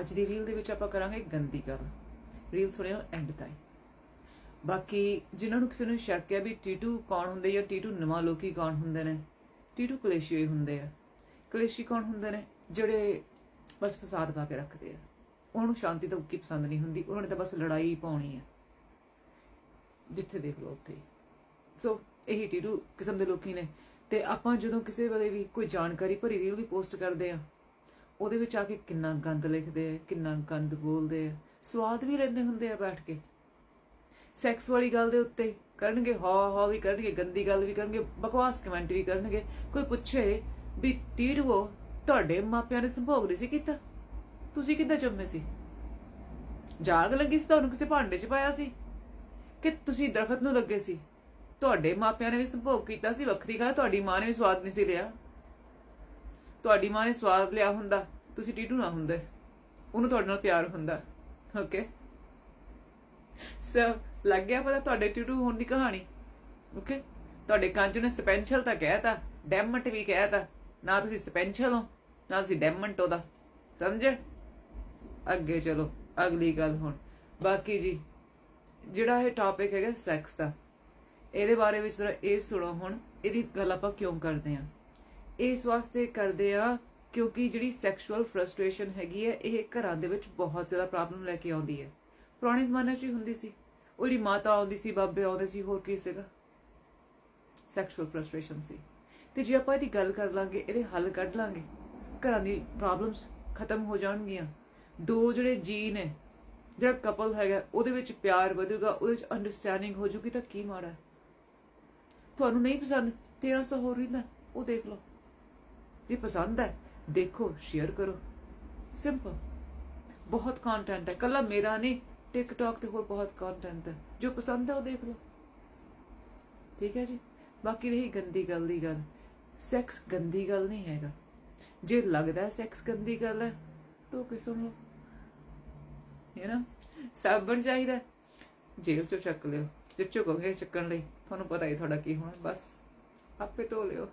ਅੱਜ ਦੀ ਰੀਲ ਦੇ ਵਿੱਚ ਆਪਾਂ ਕਰਾਂਗੇ ਗੰਦੀ ਗੱਲ। ਰੀਲ ਸੁਣਿਓ ਐਂਡ ਤਾਈਂ ਬਾਕੀ ਜਿਨ੍ਹਾਂ ਨੂੰ ਕਿਸੇ ਨੂੰ ਸ਼ੱਕ ਹੈ ਵੀ ਟੀਟੂ ਕੌਣ ਹੁੰਦੇ ਜਾਂ ਟੀਟੂ ਨਵਾਂ ਲੋਕੀ ਕੌਣ ਹੁੰਦੇ ਨੇ ਟੀਟੂ ਕਲੇਸ਼ੀ ਹੁੰਦੇ ਆ। ਕਲੇਸ਼ੀ ਕੌਣ ਹੁੰਦੇ ਨੇ? ਜਿਹੜੇ ਬਸ ਫਸਾਦ ਪਾ ਕੇ ਰੱਖਦੇ ਆ। ਉਹਨਾਂ ਨੂੰ ਸ਼ਾਂਤੀ ਤਾਂ ਉੱਕੀ ਪਸੰਦ ਨਹੀਂ ਹੁੰਦੀ, ਉਹਨਾਂ ਨੇ ਤਾਂ ਬਸ ਲੜਾਈ ਪਾਉਣੀ ਹੈ ਜਿੱਥੇ ਦੇਖ ਲਓ ਉੱਥੇ ਹੀ। ਸੋ ਇਹੀ ਟੀਟੂ ਕਿਸਮ ਦੇ ਲੋਕੀ ਨੇ। ਤੇ ਆਪਾਂ ਜਦੋਂ ਕਿਸੇ ਵੇਲੇ ਵੀ ਕੋਈ ਜਾਣਕਾਰੀ ਭਰੀ ਰੀਲ ਵੀ ਪੋਸਟ ਕਰਦੇ ਆ ਉਹਦੇ ਵਿੱਚ ਆ ਕੇ ਕਿੰਨਾ ਗੰਦ ਲਿਖਦੇ ਆ, ਕਿੰਨਾ ਗੰਦ ਬੋਲਦੇ ਆ। ਸਵਾਦ ਵੀ ਰਹਿੰਦੇ ਹੁੰਦੇ ਆ ਬੈਠ ਕੇ। ਸੈਕਸ ਵਾਲੀ ਗੱਲ ਦੇ ਉੱਤੇ ਕਰਨਗੇ, ਹਾ ਹਾ ਵੀ ਕਰਨਗੇ, ਗੰਦੀ ਗੱਲ ਵੀ ਕਰਨਗੇ, ਬਕਵਾਸ ਕਮੈਂਟ ਵੀ ਕਰਨਗੇ। ਕੋਈ ਪੁੱਛੇ ਵੀ ਤੀੜਵੋ ਤੁਹਾਡੇ ਮਾਪਿਆਂ ਨੇ ਸੰਭੋਗ ਨਹੀਂ ਸੀ ਕੀਤਾ? ਤੁਸੀਂ ਕਿੱਦਾਂ ਜੰਮੇ ਸੀ? ਜਾਗ ਲੱਗੀ ਸੀ ਤੁਹਾਨੂੰ ਕਿਸੇ ਭਾਂਡੇ 'ਚ ਪਾਇਆ ਸੀ? ਕਿ ਤੁਸੀਂ ਦਰਖਤ ਨੂੰ ਲੱਗੇ ਸੀ? ਤੁਹਾਡੇ ਮਾਪਿਆਂ ਨੇ ਵੀ ਸੰਭੋਗ ਕੀਤਾ ਸੀ, ਵੱਖਰੀ ਗੱਲ ਤੁਹਾਡੀ ਮਾਂ ਨੇ ਵੀ ਸਵਾਦ ਨਹੀਂ ਸੀ ਲਿਆ। ਤੁਹਾਡੀ ਮਾਂ ਨੇ ਸਵਾਦ ਲਿਆ ਹੁੰਦਾ। ਤੁਸੀਂ ਟੀਟੂ ਨਾ ਹੁੰਦੇ। ਉਹਨੂੰ ਤੁਹਾਡੇ ਨਾਲ ਪਿਆਰ ਹੁੰਦਾ। ਓਕੇ ਸੋ ਲੱਗ ਗਿਆ ਪਤਾ ਤੁਹਾਡੇ ਟੀਟੂ ਹੋਣ ਦੀ ਕਹਾਣੀ। ਓਕੇ ਤੁਹਾਡੇ ਕੰਜ ਨੇ ਸਪੈਂਸ਼ਲ ਤਾਂ ਕਹਿਤਾ ਡੈਮਟ ਵੀ ਕਹਿਤਾ ਨਾ ਤੁਸੀਂ ਸਪੈਂਸ਼ਲ ਹੋ, ਨਾ ਤੁਸੀਂ ਡੈਮਟ ਉਹਦਾ। ਸਮਝੇ? ਅੱਗੇ ਚਲੋ, ਅਗਲੀ ਗੱਲ ਹੁਣ। ਬਾਕੀ ਜੀ, ਜਿਹੜਾ ਇਹ ਟਾਪਿਕ ਹੈਗਾ ਸੈਕਸ ਦਾ, ਇਹਦੇ ਬਾਰੇ ਵਿੱਚ ਜਰਾ ਇਹ ਸੁਣੋ ਹੁਣ, ਇਹਦੀ ਗੱਲ ਆਪਾਂ ਕਿਉਂ ਕਰਦੇ ਆ ਇਸ ਵਾਸਤੇ ਕਰਦੇ ਆ ਕਿਉਂਕਿ ਜਿਹੜੀ ਸੈਕਸ਼ੂਅਲ ਫਰਸਟ੍ਰੇਸ਼ਨ ਹੈਗੀ ਹੈ, ਇਹ ਘਰਾਂ ਦੇ ਵਿੱਚ ਬਹੁਤ ਜ਼ਿਆਦਾ ਪ੍ਰੋਬਲਮ ਲੈ ਕੇ ਆਉਂਦੀ ਹੈ। ਪੁਰਾਣੇ ਜ਼ਮਾਨੇ 'ਚ ਹੀ ਹੁੰਦੀ ਸੀ। ਉਹਦੀ ਮਾਤਾ ਆਉਂਦੀ ਸੀ, ਬਾਬੇ ਆਉਂਦੇ ਸੀ, ਹੋਰ ਕੀ ਸੀਗਾ? ਸੈਕਸ਼ੂਅਲ ਫਰਸਟ੍ਰੇਸ਼ਨ ਸੀ। ਤੇ ਜੇ ਆਪਾਂ ਇਹਦੀ ਗੱਲ ਕਰ ਲਾਂਗੇ, ਇਹਦੇ ਹੱਲ ਕੱਢ ਲਾਂਗੇ, ਘਰਾਂ ਦੀ ਪ੍ਰੋਬਲਮਸ ਖਤਮ ਹੋ ਜਾਣਗੀਆਂ। ਦੋ ਜਿਹੜੇ ਜੀ ਨੇ, ਜਿਹੜਾ ਕਪਲ ਹੈਗਾ, ਉਹਦੇ ਵਿੱਚ ਪਿਆਰ ਵਧੂਗਾ, ਉਹਦੇ ਵਿੱਚ ਅੰਡਰਸਟੈਂਡਿੰਗ ਹੋ ਜੂਗੀ, ਤਾਂ ਕੀ ਮਾੜਾ ਤੁਹਾਨੂੰ ਨਹੀਂ ਪਸੰਦ? 1300 ਹੋਰ ਰਹਿੰਦਾ ਉਹ ਦੇਖ ਲਓ। ਜੇ ਪਸੰਦ ਹੈ ਦੇਖੋ ਸ਼ੇਅਰ ਕਰੋ। ਸਿੰਪਲ ਬਹੁਤ ਕੰਟੈਂਟ ਹੈ। ਕੱਲਾ ਮੇਰਾ ਨਹੀਂ ਟਿਕਟੌਕ ਤੇ ਹੋਰ ਬਹੁਤ ਕੰਟੈਂਟ ਹੈ। ਜੋ ਪਸੰਦ ਹੈ ਉਹ ਦੇਖ ਲਓ। ਠੀਕ ਹੈ ਜੀ? ਬਾਕੀ ਰਹੀ ਗੰਦੀ ਗੱਲ ਦੀ ਗੱਲ। ਸੈਕਸ ਗੰਦੀ ਗੱਲ ਨਹੀਂ ਹੈਗਾ। ਜੇ ਲੱਗਦਾ ਸੈਕਸ ਗੰਦੀ ਗੱਲ ਹੈ ਤਾਂ ਕਿ ਸੁਣ ਲਓ ਹੈ ਨਾ ਸਾਬਣ ਚਾਹੀਦਾ ਹੈ, ਜੇਬ ਚੋਂ ਚੱਕ ਲਿਓ। ਜੇ ਝੁਕੋਗੇ ਚੱਕਣ ਲਈ ਤੁਹਾਨੂੰ ਪਤਾ ਹੀ ਤੁਹਾਡਾ ਕੀ ਹੋਣਾ। ਬਸ ਆਪੇ ਧੋ ਲਿਓ।